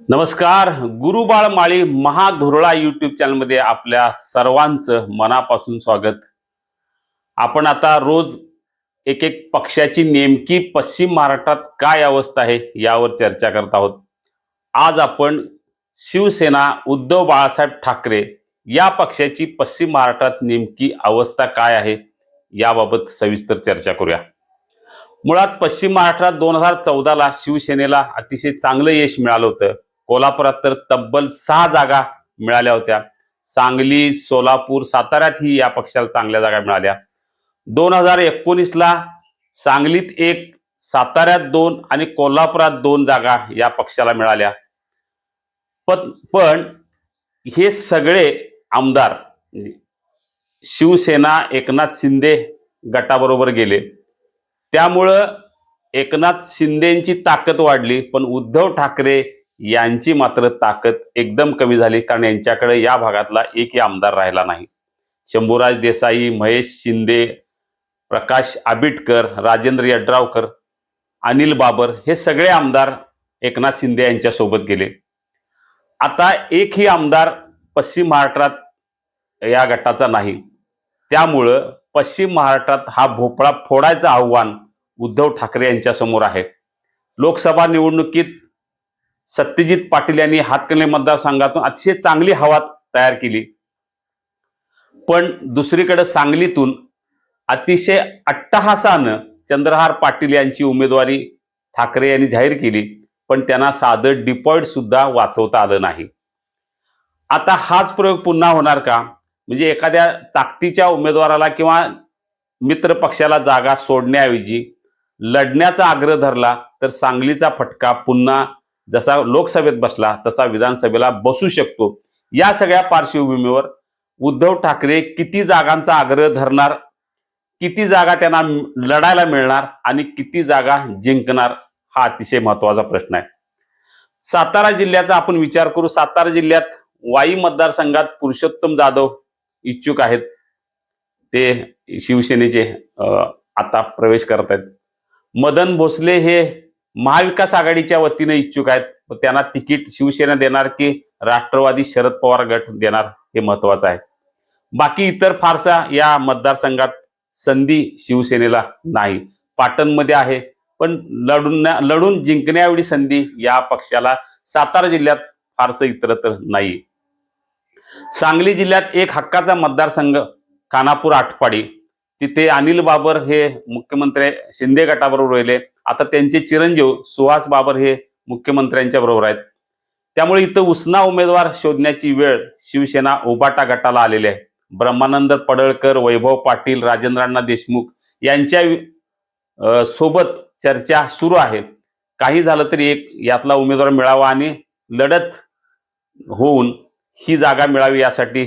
नमस्कार गुरुबाळ माळी महाधुरळा युट्यूब चॅनलमध्ये आपल्या सर्वांचं मनापासून स्वागत. आपण आता रोज एक एक पक्षाची नेमकी पश्चिम महाराष्ट्रात काय अवस्था आहे यावर चर्चा करत आहोत. आज आपण शिवसेना उद्धव बाळासाहेब ठाकरे या पक्षाची पश्चिम महाराष्ट्रात नेमकी अवस्था काय आहे याबाबत सविस्तर चर्चा करूया. मुळात पश्चिम महाराष्ट्रात दोन हजार चौदाला शिवसेनेला अतिशय चांगलं यश मिळालं होतं. कोल्हापुरात तर तब्बल सहा जागा मिळाल्या होत्या. सांगली सोलापूर साताऱ्यातही या पक्षाला चांगल्या जागा मिळाल्या. दोन हजार एकोणीसला सांगलीत एक साताऱ्यात दोन आणि कोल्हापुरात दोन जागा या पक्षाला मिळाल्या. पण पण हे सगळे आमदार शिवसेना एकनाथ शिंदे गटाबरोबर गेले. त्यामुळं एकनाथ शिंदेची ताकद वाढली पण उद्धव ठाकरे यांची मात्र ताकद एकदम कमी झाली कारण यांच्याकडे या भागातला एकही आमदार राहिला नाही. शंभूराज देसाई महेश शिंदे प्रकाश आबिटकर राजेंद्र यड्रावकर अनिल बाबर हे सगळे आमदार एकनाथ शिंदे यांच्यासोबत गेले. आता एकही आमदार पश्चिम महाराष्ट्रात या गटाचा नाही. त्यामुळं पश्चिम महाराष्ट्रात हा भोपळा फोडायचं आव्हान उद्धव ठाकरे यांच्यासमोर आहे. लोकसभा निवडणुकीत सत्यजित पाटील यांनी हातकणले मतदारसंघातून अतिशय चांगली हवा तयार केली. पण दुसरीकडे सांगलीतून अतिशय अट्टहासानं चंद्रहार पाटील यांची उमेदवारी ठाकरे यांनी जाहीर केली पण त्यांना साधं डिपॉईट सुद्धा वाचवता आलं नाही. आता हाच प्रयोग पुन्हा होणार का? म्हणजे एखाद्या ताकदीच्या उमेदवाराला किंवा मित्र पक्षाला जागा सोडण्याऐवजी लढण्याचा आग्रह धरला तर सांगलीचा फटका पुन्हा जसा लोकसभेत बसला तसा विधानसभेला बसू शकतो. या सगळ्या पार्श्वभूमीवर उद्धव ठाकरे किती जागांचा आग्रह धरणार किती जागा त्यांना लढायला मिळणार आणि किती जागा जिंकणार हा अतिशय महत्त्वाचा प्रश्न आहे. सातारा जिल्ह्याचा आपण विचार करू. सातारा जिल्ह्यात वाई मतदारसंघात पुरुषोत्तम जाधव इच्छुक आहेत. ते शिवसेनेचे आता प्रवेश करत आहेत मदन भोसले हे महाविकास आघाडीच्या वतीने इच्छुक आहेत. त्यांना तिकीट शिवसेना देणार की राष्ट्रवादी शरद पवार गट देणार हे महत्वाचं आहे. बाकी इतर फारसा या मतदारसंघात संधी शिवसेनेला नाही. पाटणमध्ये आहे. पण लढून लढून जिंकण्याएवढी संधी या पक्षाला सातारा जिल्ह्यात फारसं इतरत्र नाही. सांगली जिल्ह्यात एक हक्काचा मतदारसंघ खानापूर आटपाडी. तिथे अनिल बाबर हे मुख्यमंत्री शिंदे गटाबरोबर राहिले. आता त्यांचे चिरंजीव सुहास बाबर हे मुख्यमंत्र्यांच्या बरोबर आहेत. त्यामुळे इथं उसना उमेदवार शोधण्याची वेळ शिवसेना उबाटा गटाला आलेली आहे. ब्रह्मानंद पडळकर वैभव पाटील राजेंद्रांना देशमुख यांच्या सोबत चर्चा सुरू आहे. काही झालं तरी एक यातला उमेदवार मिळावा आणि लढत होऊन ही जागा मिळावी यासाठी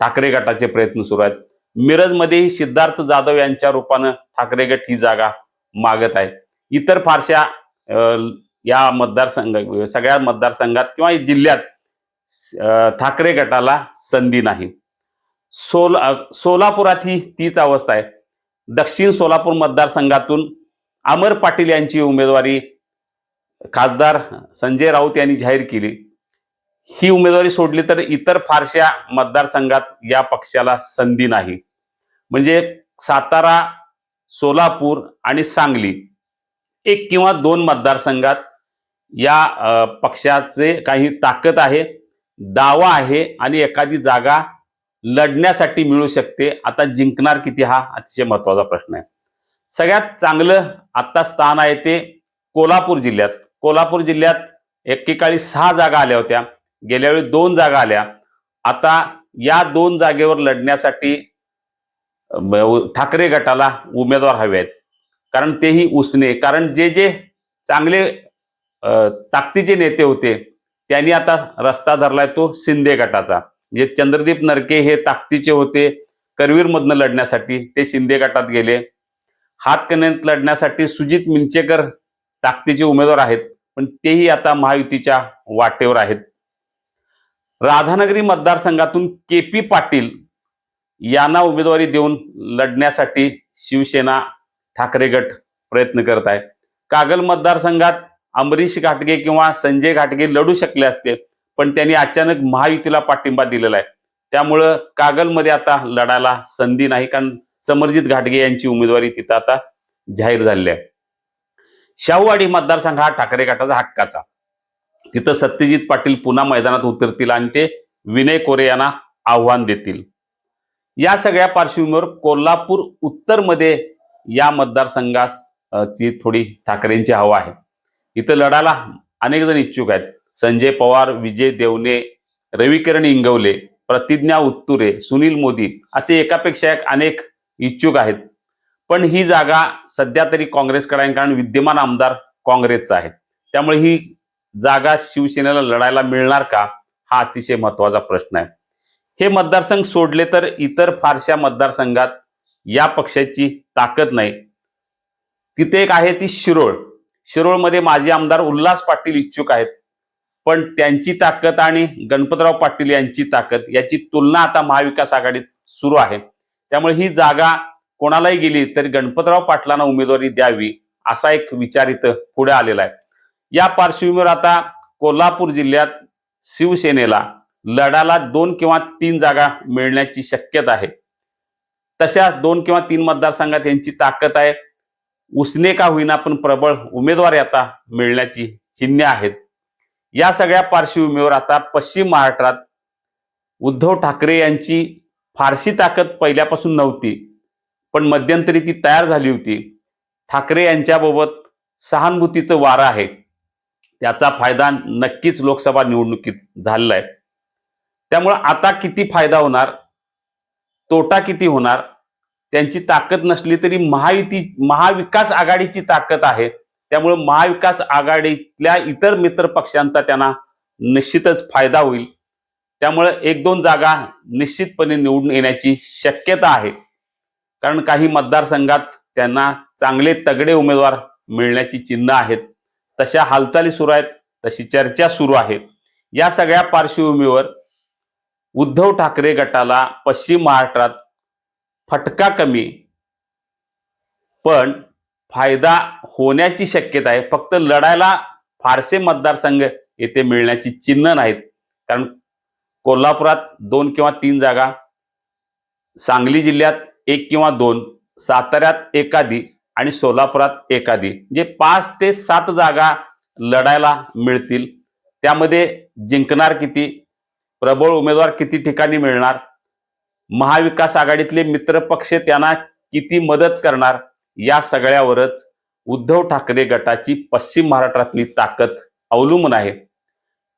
ठाकरे गटाचे प्रयत्न सुरू आहेत. मिरजमध्येही सिद्धार्थ जाधव यांच्या रूपानं ठाकरे गट ही जागा मागत आहे इतर फारशा या मतदारसंघ सगळ्या मतदारसंघात किंवा जिल्ह्यात ठाकरे गटाला संधी नाही. सोला सोलापुरातही तीच अवस्था आहे. दक्षिण सोलापूर मतदारसंघातून अमर पाटील यांची उमेदवारी खासदार संजय राऊत यांनी जाहीर केली. ही उमेदवारी सोडली तर इतर फारशा मतदारसंघात या पक्षाला संधी नाही. म्हणजे सातारा सोलापूर आणि सांगली एक किंवा दोन मतदारसंघात या पक्षाचे काही ताकद आहे दावा आहे आणि एखादी जागा लढण्यासाठी मिळू शकते. आता जिंकणार किती हा अतिशय महत्त्वाचा प्रश्न आहे. सगळ्यात चांगलं आत्ता स्थान आहे ते कोल्हापूर जिल्ह्यात. कोल्हापूर जिल्ह्यात एकेकाळी सहा जागा आल्या होत्या. गेल्या वेळी दोन जागा आल्या. आता या दोन जागेवर लढण्यासाठी ठाकरे गटाला उमेदवार हवे आहेत. कारण तेही उसने कारण जे जे चांगले ताकदीचे नेते होते त्यांनी आता रस्ता धरलाय तो शिंदे गटाचा. म्हणजे चंद्रदीप नरके हे ताकदीचे होते करवीरमधनं लढण्यासाठी ते शिंदे गटात गेले. हातकणंगलेत लढण्यासाठी सुजित मिंचेकर ताकदीचे उमेदवार आहेत पण तेही आता महायुतीच्या वाटेवर आहेत. राधानगरी मतदारसंघातून के पी पाटील यांना उमेदवारी देऊन लढण्यासाठी शिवसेना ठाकरे गट प्रयत्न करत आहे कागल मतदारसंघात अमरीश घाटगे किंवा संजय घाटगे लढू शकले असते पण त्यांनी अचानक महायुतीला पाठिंबा दिलेला आहे. त्यामुळं कागलमध्ये आता लढायला संधी नाही कारण समरजित घाटगे यांची उमेदवारी तिथं आता जाहीर झालेली आहे. शाहूवाडी मतदारसंघ हा ठाकरे गटाचा हक्काचा. तिथं सत्यजित पाटील पुन्हा मैदानात उतरतील आणि ते विनय कोरे यांना आव्हान देतील. या सगळ्या पार्श्वभूमीवर कोल्हापूर उत्तरमध्ये या मतदारसंघास ची थोडी ठाकरेंची हवा आहे. इथं लढायला अनेक जण इच्छुक आहेत. संजय पवार विजय देवने रविकिरण इंगवले प्रतिज्ञा उत्तुरे सुनील मोदी असे एकापेक्षा एक अनेक इच्छुक आहेत. पण ही जागा सध्या तरी काँग्रेसकडे आहे कारण विद्यमान आमदार काँग्रेसचा आहे. त्यामुळे ही जागा शिवसेनेला लढायला मिळणार का हा अतिशय महत्त्वाचा प्रश्न आहे. हे मतदारसंघ सोडले तर इतर फारशा मतदारसंघात या पक्षाची ताकद नाही. तिथे एक आहे ती शिरोळ. शिरोळमध्ये माजी आमदार उल्हास पाटील इच्छुक आहेत. पण त्यांची ताकद आणि गणपतराव पाटील यांची ताकद याची तुलना आता महाविकास आघाडीत सुरू आहे. त्यामुळे ही जागा कोणालाही गेली तरी गणपतराव पाटलांना उमेदवारी द्यावी असा एक विचार इथं पुढे आलेला आहे. या पार्श्वभूमीवर आता कोल्हापूर जिल्ह्यात शिवसेनेला लढाला दोन किंवा तीन जागा मिळण्याची शक्यता आहे. तशा दोन किंवा तीन मतदारसंघात यांची ताकद आहे. उसने का होईना पण प्रबळ उमेदवार आता मिळण्याची चिन्हे आहेत. या सगळ्या पार्श्वभूमीवर आता पश्चिम महाराष्ट्रात उद्धव ठाकरे यांची फारशी ताकद पहिल्यापासून नव्हती पण मध्यंतरी ती तयार झाली होती. ठाकरे यांच्याबाबत सहानुभूतीचं वारं आहे. त्याचा फायदा नक्कीच लोकसभा निवडणुकीत झालेला आहे. त्यामुळं आता किती फायदा होणार? तोटा किती होणार? त्यांची ताकद नसली तरी महायुती महाविकास आघाडीची ताकद आहे. त्यामुळे महाविकास आघाडीतल्या इतर मित्र पक्षांचा त्यांना निश्चितच फायदा होईल. त्यामुळे एक दोन जागा निश्चितपणे निवडून येण्याची शक्यता आहे. कारण काही मतदारसंघात त्यांना चांगले तगडे उमेदवार मिळण्याची चिन्ह आहेत. तशा हालचाली सुरू आहेत तशी चर्चा सुरू आहे. या सगळ्या पार्श्वभूमीवर उद्धव ठाकरे गटाला पश्चिम महाराष्ट्रात फटका कमी पण फायदा होण्याची शक्यता आहे. फक्त लढायला फारसे मतदारसंघ येथे मिळण्याची चिन्ह नाहीत. कारण कोल्हापुरात दोन किंवा तीन जागा सांगली जिल्ह्यात एक किंवा दोन साताऱ्यात एखादी आणि सोलापुरात एखादी जे म्हणजे पाच ते सात जागा लढायला मिळतील. त्यामध्ये जिंकणार किती? प्रबळ उमेदवार किती ठिकाणी मिळणार? महाविकास आघाडीतले मित्र पक्ष त्यांना किती मदत करणार? या सगळ्यावरच उद्धव ठाकरे गटाची पश्चिम महाराष्ट्रातली ताकद अवलंबून आहे.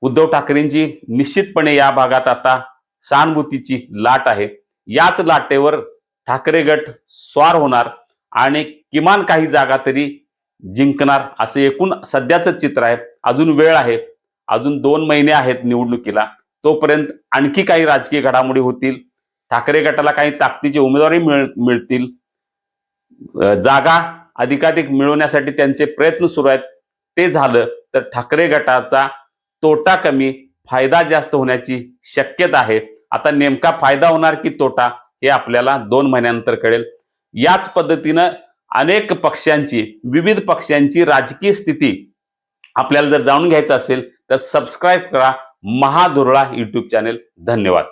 उद्धव ठाकरेंची निश्चितपणे या भागात आता सहानुभूतीची लाट आहे. याच लाटेवर ठाकरे गट स्वार होणार आणि किमान काही जागा तरी जिंकणार असं एकूण सध्याचं चित्र आहे. अजून वेळ आहे. अजून दोन महिने आहेत निवडणुकीला. तोपर्यंत आणखी काही राजकीय घडामोडी होतील. ठाकरे गटाला काही ताकदीचे उमेदवारही मिळ मिळतील. जागा अधिकाधिक मिळवण्यासाठी त्यांचे प्रयत्न सुरू आहेत. ते झालं तर ठाकरे गटाचा तोटा कमी फायदा जास्त होण्याची शक्यता आहे. आता नेमका फायदा होणार की तोटा हे आपल्याला दोन महिन्यानंतर कळेल. याच पद्धतीनं अनेक पक्षांची विविध पक्षांची राजकीय स्थिती आपल्याला जर जाणून घ्यायचं असेल तर सबस्क्राईब करा. महादुर्ळा यूट्यूब चॅनेल धन्यवाद.